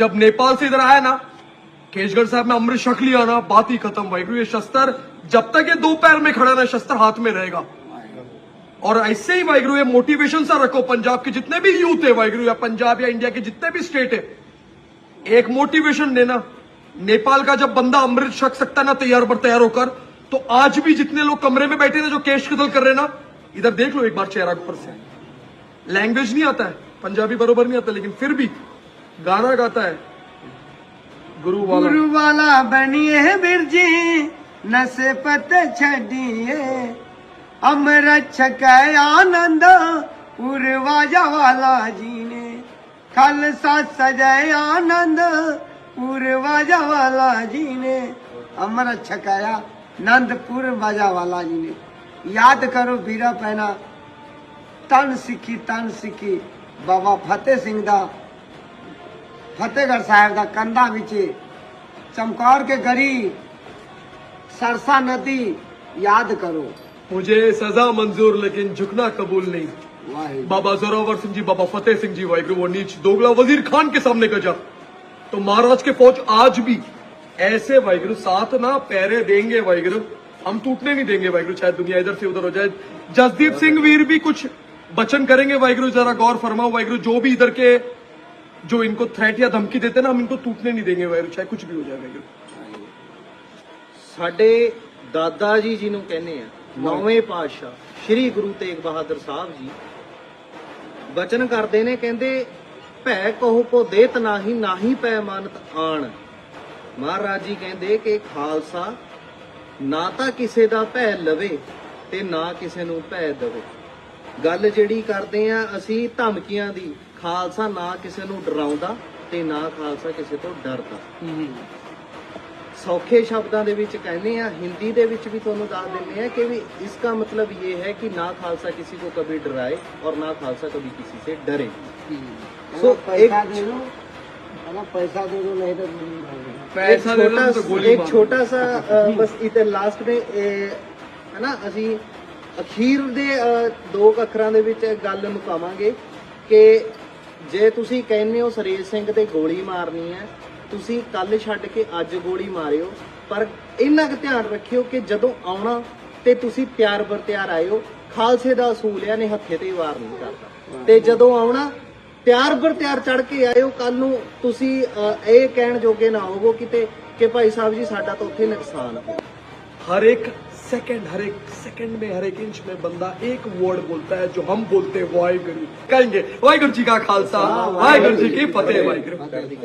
जब नेपाल से इधर आया ना केशगढ़ साहब में अमृत शक लिया ना, बात ही खत्म वाहिगुरु ये शस्त्र, जब तक ये दो पैर में खड़ा ना शस्त्र हाथ में रहेगा। और ऐसे ही वाहिगुरु ये मोटिवेशन सा रखो, पंजाब के जितने भी यूथ है वाहिगुरु या पंजाब या इंडिया के जितने भी स्टेट है, एक मोटिवेशन देना नेपाल का जब बंदा अमृत शक सकता ना, तैयार पर तैयार होकर तो आज भी जितने लोग कमरे में बैठे थे जो केश कतल कर रहे ना, इधर देख लो एक बार चेहरा ऊपर से। लैंग्वेज नहीं आता है, पंजाबी बरोबर नहीं आता, लेकिन फिर भी गाना गाता है गुरु वाला ਗੁਰੂ ਵਾਲਾ ਬਣੀਏ ਬਿਰਜੀ ਨਸੇ ਪਤ ਛੱਡੀਏ ਅਮਰਤ ਛਕੈ ਆਨੰਦ ਉਰਵਾਜਾ ਵਾਲਾ ਜੀ ਨੇ ਖਾਲਸਾ ਸਜੈ ਆਨੰਦ ਉਰਵਾਜਾ ਵਾਲਾ ਜੀ ਨੇ ਅਮਰਤ ਛਕਾਇਆ ਆਨੰਦਪੁਰ ਵਾਜਾ ਵਾਲਾ ਜੀ ਨੇ ਯਾਦ ਕਰੋ ਵੀਰਾ ਪੈਣਾ ਤਨ ਸਿੱਖੀ ਤਨ ਸਿੱਖੀ ਬਾਬਾ ਫਤਿਹ ਸਿੰਘ ਦਾ ਫਤਿਹਗੜ੍ਹ ਸਾਹਿਬ ਦਾ ਕੰਧਾਂ ਵਿੱਚ ਚਮਕੌਰ ਕੇ ਗਰੀ ਸਰਸਾ ਨਦੀ ਯਾਦ ਕਰੋ मुझे सजा मंजूर लेकिन झुकना कबूल नहीं ਵਾਹਿਗੁਰੂ बाबा जोरावर सिंह जी बाबा फतेह सिंह जी वाहिगुरु वो नीच दोगला वजीर खान के सामने गजा तो महाराज के फौज आज भी ऐसे वाहिगुरु साथ ना पैरे देंगे वाहिगुरु हम टूटने नहीं देंगे वाहिगुरु चाहे दुनिया इधर से उधर हो जाए जसदीप सिंह वीर भी कुछ वचन करेंगे वाहिगुरु जरा गौर फरमाओ वाहिगुरु जो भी इधर के जो इनको थ्रेट या धमकी देते ना हम इनको टूटने नहीं देंगे वाहिगुरु चाहे कुछ भी हो जाए वाहिगुरु ਸਾਡੇ ਦਾਦਾ ਜੀ ਜਿਹਨੂੰ ਕਹਿੰਦੇ ਆ ਨੌਵੇਂ ਪਾਤਸ਼ਾਹ ਸ੍ਰੀ ਗੁਰੂ ਤੇਗ ਬਹਾਦਰ ਸਾਹਿਬ ਜੀ ਬਚਨ ਕਰਦੇ ਨੇ ਕਹਿੰਦੇ ਭੈ ਕਹੋ ਕੋ ਦੇਤ ਨਾਹੀ ਨਾਹੀ ਪੈ ਮਾਨਤ ਆਣ ਮਹਾਰਾਜ ਜੀ ਕਹਿੰਦੇ ਕਿ ਖਾਲਸਾ ਨਾ ਤਾਂ ਕਿਸੇ ਦਾ ਭੈ ਲਵੇ ਤੇ ਨਾ ਕਿਸੇ ਨੂੰ ਭੈ ਦੇਵੇ ਗੱਲ ਜਿਹੜੀ ਕਰਦੇ ਆ ਅਸੀਂ ਧਮਕੀਆਂ ਦੀ ਖਾਲਸਾ ਨਾ ਕਿਸੇ ਨੂੰ ਡਰਾਉਂਦਾ ਤੇ ਨਾ ਖਾਲਸਾ ਕਿਸੇ ਤੋਂ ਡਰਦਾ। ਸੌਖੇ ਸ਼ਬਦਾਂ ਦੇ ਵਿੱਚ ਕਹਿੰਦੇ ਆ ਹਿੰਦੀ ਦੇ ਵਿੱਚ ਵੀ ਤੁਹਾਨੂੰ ਦੱਸ ਦਿੰਦੇ ਆ ਕਿ ਵੀ ਇਸ ਦਾ ਮਤਲਬ ਇਹ ਹੈ ਕਿ ਨਾ ਖਾਲਸਾ ਕਿਸੇ ਕੋ ਕभी ਡਰਾਏ ਔਰ ਨਾ ਖਾਲਸਾ ਕभी किसी से डरे ਸੋ ਇੱਕ पैसा दे दो नहीं तो पैसा दे दो तो गोली एक छोटा सा बस इधर लास्ट में है ਅਸੀਂ ਅਖੀਰ ਦੇ ਦੋ ਅੱਖਰਾਂ ਦੇ ਵਿੱਚ ਗੱਲ ਮੁਕਾਵਾਂਗੇ ਕਿ ਜੇ ਤੁਸੀਂ ਕਹਿੰਦੇ ਹੋ ਸਰੇਜ ਸਿੰਘ ਤੇ ਗੋਲੀ ਮਾਰਨੀ ਹੈ ਤੁਸੀਂ ਕੱਲ ਛੱਡ ਕੇ ਅੱਜ ਗੋਲੀ ਮਾਰਿਓ ਪਰ ਇੰਨਾ ਕੁ ਧਿਆਨ ਰੱਖਿਓ ਕਿ ਜਦੋਂ ਆਉਣਾ ਤੇ ਤੁਸੀਂ ਪਿਆਰ ਵਰਤਿਆਰ ਆਇਓ ਖਾਲਸੇ ਦਾ ਅਸੂਲ ਹੈ ਨੇ ਹੱਥੇ ਤੇ ਵਾਰ ਨਹੀਂ ਕਰਦਾ ਤੇ ਜਦੋਂ ਆਉਣਾ ਪਿਆਰ ਪਰ ਤਿਆਰ ਚੜ ਕੇ ਆਇਓ ਕੱਲ ਨੂੰ ਤੁਸੀਂ ਇਹ ਕਹਿਣ ਜੋਗੇ ਨਾ ਹੋਵੋ ਕਿਤੇ ਕਿ ਭਾਈ ਸਾਹਿਬ ਜੀ ਸਾਡਾ ਤਾਂ ਉੱਥੇ ਨੁਕਸਾਨ ਹੈ ਹਰ ਇੱਕ सेकंड हर एक सेकंड में हर एक इंच में बंदा एक वर्ड बोलता है जो हम बोलते हैं वाहिगुरु कहेंगे वाहिगुरु जी का खालसा वाहिगुरु जी की फतेह वाहिगुरु